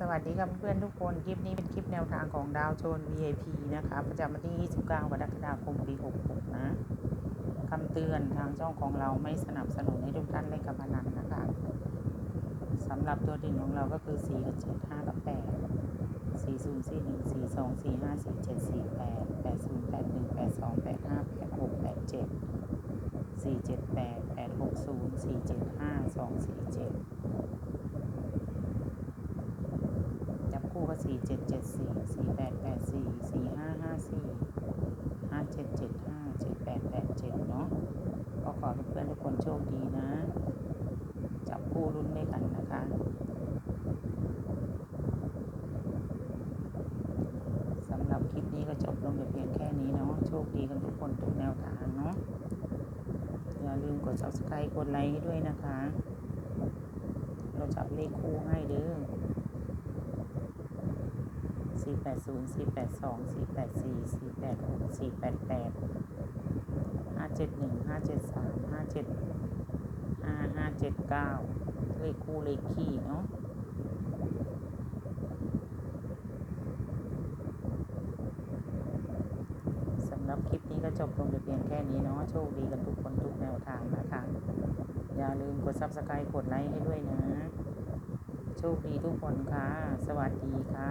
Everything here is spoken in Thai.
สวัสดีครับเพื่อนทุกคน คลิปนี้เป็นคลิปแนวทางของดาวโจน VIP นะคะ ประจำวันที่ 29 กรกฎาคม ปี 66 นะคำเตือนทางช่องของเราไม่สนับสนุนให้ทุกท่านเล่นการพนันนะคะสำหรับตัวด่นของเราก็คือ 4 กับ7 5 กับ 8 4 0 4 1 4 2 4 5 4 7 4 8 8 0 8 1 8 2 8 5 8 6 8 7 4 7 8 8 6 0 4 7 5 2 4 7 จับคู่ก็ สี่เจ็ดเจ็ดสี่สี่แปดแปดสี่สี่ห้าห้าสี่ห้าเจ็ดเจ็ดห้าเจ็ดแปดแปดเจ็ดเนาะก็ขอให้เพื่อนทุกคนโชคดีนะ จับคู่รุ่นด้วยกันนะคะสำหรับคลิปนี้ก็จบลงแต่เพียงแค่นี้เนาะโชคดีกันทุกคนทุกแนวทางเนาะอย่าลืมกด subscribe กดไลค์ให้ด้วยนะคะ เราจับเลขคู่ให้เด้อ สี่แปดศูนย์สี่แปดสองสี่แปดสี่สี่แปดหกสี่แปดแปดห้าเจ็ดหนึ่งห้าเจ็ดสามห้าเจ็ดห้าห้าเจ็ดเก้าเลขคู่เลขคี่เนาะสำหรับคลิปนี้ก็จบลงแต่เพียงแค่นี้เนาะโชคดีกันทุกคนทุกแนวทางนะคะ อย่าลืมกด subscribe กดไลค์ให้ด้วยนะ โชคดีทุกคนค่ะ สวัสดีค่ะ